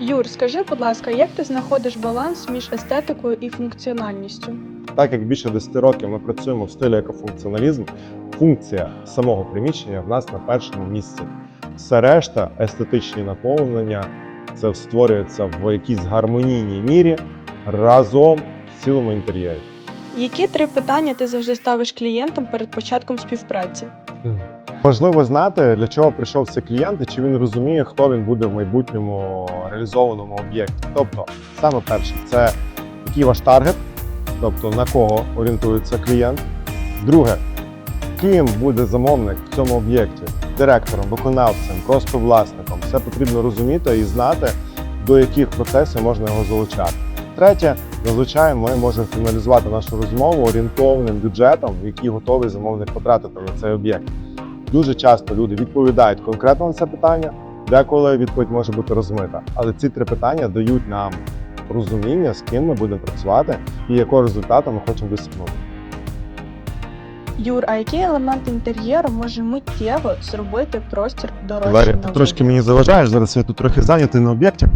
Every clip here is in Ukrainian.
Юр, скажи, будь ласка, як ти знаходиш баланс між естетикою і функціональністю? Так як більше 10 років ми працюємо в стилі екофункціоналізм, функція самого приміщення в нас на першому місці. Все решта, естетичні наповнення, це створюється в якійсь гармонійній мірі разом в цілому інтер'єрі. Які три питання ти завжди ставиш клієнтам перед початком співпраці? Важливо знати, для чого прийшов цей клієнт і чи він розуміє, хто він буде в майбутньому реалізованому об'єкті. Тобто, саме перше, це який ваш таргет, тобто на кого орієнтується клієнт. Друге, ким буде замовник в цьому об'єкті, директором, виконавцем, просто власником. Все потрібно розуміти і знати, до яких процесів можна його залучати. Третє, зазвичай ми можемо фіналізувати нашу розмову орієнтовним бюджетом, який готовий замовник потратити на цей об'єкт. Дуже часто люди відповідають конкретно на це питання, деколи відповідь може бути розмита. Але ці три питання дають нам розуміння, з ким ми будемо працювати і якого результату ми хочемо досягнути. Юр, а який елемент інтер'єру може миттєво зробити простір дорожчим? Валерія, ти трошки мені заважаєш. Зараз я тут трохи зайнятий на об'єкті.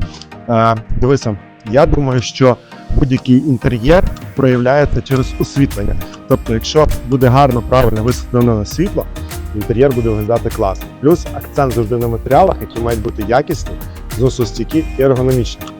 Е, дивися, я думаю, що будь-який інтер'єр проявляється через освітлення. Тобто, якщо буде гарно, правильно висвітлене світло, інтер'єр буде виглядати класно. Плюс акцент завжди на матеріалах, які мають бути якісні, зносостійкі і ергономічні.